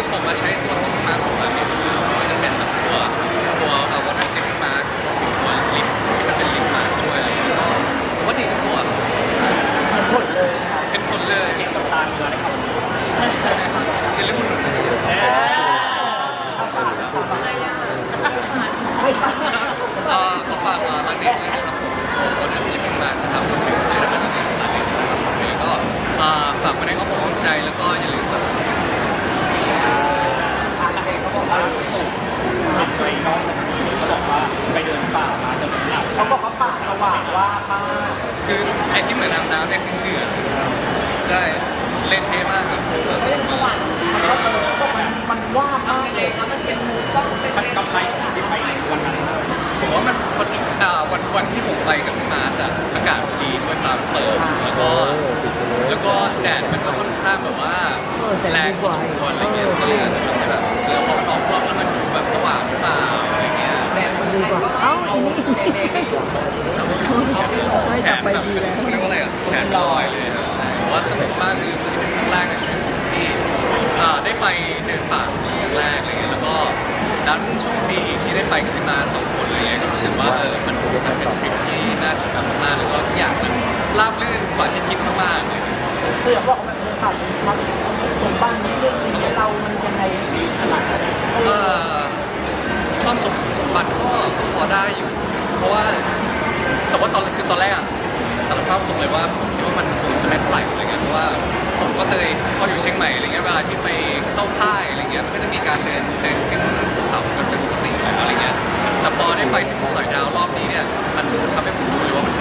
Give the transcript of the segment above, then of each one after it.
คือผมมาใช้ตัวสอฟมาสองแบบนี้ก็จะเป็นตัวตัวเอาอวอเตอร์สกิปมาร์ตัวลิปที่มันเป็นลิปมาช่วยอะไรอย่างเงี้ยก็ผมว่าดีทุกตัวเป็นคนเลยเป็นคนเลยเก่งกับตาเรือนะครับใช่ครับอย่าลืมอุดหนุนกันเยอะไม่ใช่เออขอฝากเอ่อรันดชด้วยนะครับผมวอเตอร์สกิปมาร์ครับผมอยู่ในระดับนี้รันเดชนะครับผก็ฝากไว้ในข้อมูลใจแล้วก็ ว่ามากคือไอ้ที่เหมือนอาบน้ำเนี่ยคือเหงื่อใช่เล่นเท่มากครับแล้วสเส้นนุกสมากว่างมันก็เออก็มันมันว่ามากเลยมันเป็นมูต้องเป็นมันกำไรที่ไปวันนั้นผมว่ามันวันอ่าวันวันที่ผมไปกับพี่มาร์ชอะอากาศดีด้วยฟ้าเปิดแล้วก็ แล้วก็แดดมันก็ค่อนข้างแบบว่าแรงพอสมควรอะไรเงี้ยก็เลยอาจจะทำ ผมว่ากมากคือมันเป็นครั้งแรกในชีวิตผมที่อ่าได้ไปเดินป่าครั้งแรกอะไรเงี้ยแล้วก็ดันช่วงปีอีกที่ได้ไปกับพี่มาสองคนอะไรเงี้ยก็รู้สึกว่าเออมันมันเป็นทริปที่น่าจดจำมากๆแล้วก็ทุกอย่างมันราบรื่นกว่าที่คิดมากๆเลย คืออย่างบอกว่ามันผ่านมันสมบัตินิดนึงอย่างเงี้ยเรามันยังไงขนาดไหนเอ่อความสมสมบัติก็พอได้อยู่ เพราะว่าแต่ว่าตอนคือตอนแรกอะ สารภาพตรงเลยว่าผมคิดว่ามันคงจะไม่เท่าไหร่อะไรเงี้ยเพราะว่าผมก็เคยพออยู่เชียงใหม่อะไรเงี้ยเวลาที่ไปเข้าค่ายอะไรเงี้ยมันก็จะมีการเดินเดินขึ้นภูเขากันเป็นปกติอะไรเงี้ยแต่พอได้ไปถึงภูสอยดาวรอบนี้เนี่ยมันทำให้ผมรู้เลยว่ามัน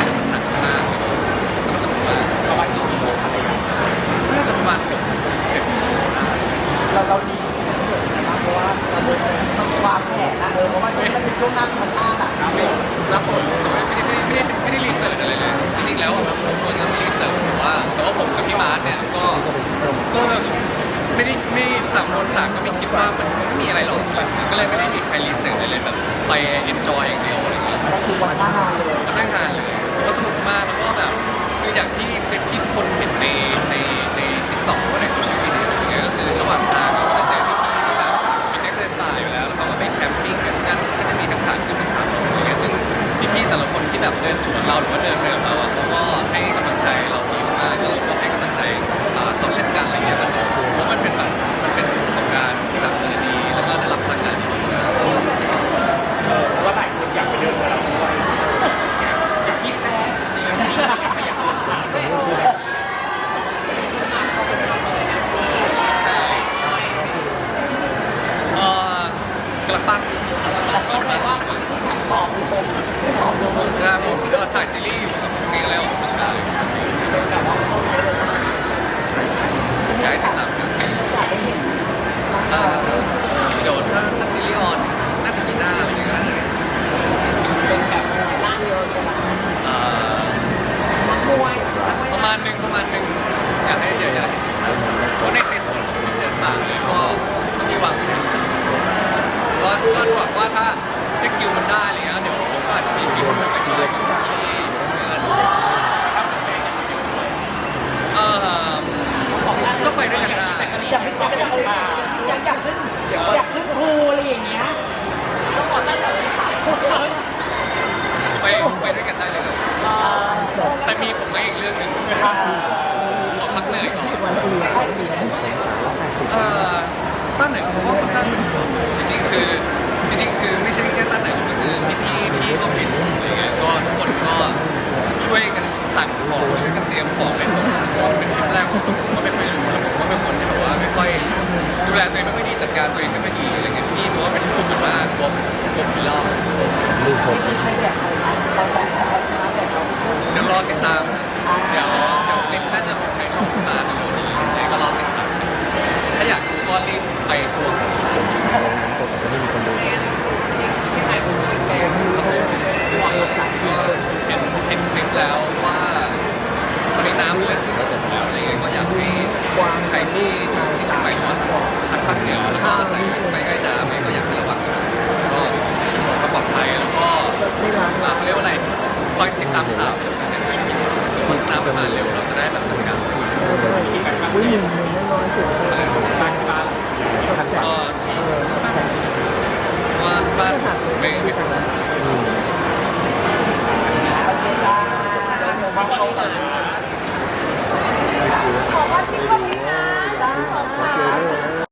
รรีเสิร์ชอะไรเลยแบบไปเอนจอยอย่างเดียวอะไรเงี้ยก็คือวันหน้างานเลย ก็นั่งทานเลยก็สนุกมากแล้วก็แบบคืออย่างที่คลิปที่ทุกคนเห็นในใน อกระปั้นก็ถ่ายว่าขอบคุณขอบคุณใช่ผมก็ถ่ายซีรีส์อยู่ครับช่วงนี้แล้วทำงานแต่ว่าเขาใช่ใช่ใช่อยากให้ติดตามกัน อยากได้เห็น เอ่อเดี๋ยวถ้าถ้าซีรีส์ออนน่าจะมีหน้าอะไรอย่างเงี้ยน่าจะได้ เป็นแบบร้านเดียวกัน เอ่อ นักมวย ประมาณหนึ่งประมาณหนึ่งอยากให้เดี๋ยวอยากให้ติดตามเพราะในในส่วนของที่เดินป่าเลยก็ก็มีหวังก็ก็หวังว่าถ้าถ้าคิวมันได้อะไรเงี้ยเดี๋ยวผมก็อาจจะมีคิวแบบไปจอยกับที่งานเอ่อก็ไปด้วยกันได้ อยากไม่ใช่ไม่ได้เลยอยากอยากขึ้นอยากขึ้นภูอะไรอย่างเงี้ยต้องบอกตั้งแต่ ไปไปด้วยกันได้เลยครับแต่ มีผมก็อีกเรื่องหนึ่งขอพักเหนื่อยก่อน วันเปลี่ยนวันเปลี่ยนสองสามร้อยแปดสิบเอ่อต้าเหนึ่งเขาก็ค่อนข้างเป็นห่วงจริงๆคือจริงๆคือไม่ใช่แค่ต้าเหนึ่งก็คือพี่ๆที่ออฟฟิศอะไรเงี้ยก็ทุกคนก็ช่วยกันสั่งของช่วยกันเตรียมของเป็นเพราะว่ามันเป็นทริปแรกของผมผมก็ไม่ค่อยรู้แล้วผมก็เป็นคนที่แบบว่าไม่ค่อยดูแลตัวเองไม่ค่อยดีจัดการตัวเองไม่ค่อยดีอะไรเงี้ยพี่เพราะว่าเป็นคนแบบว่ากลัวกลัวผีหลอกลูกผม ที่ใช้แดด ข่าวจากการใช้ชีวิตคนตามไปมาเร็วเราจะได้แบบจัดการอุ้ยหนึ่งหนึ่งไม่น้อยสุดบ้านบ้านก็บ้านว่าบ้าน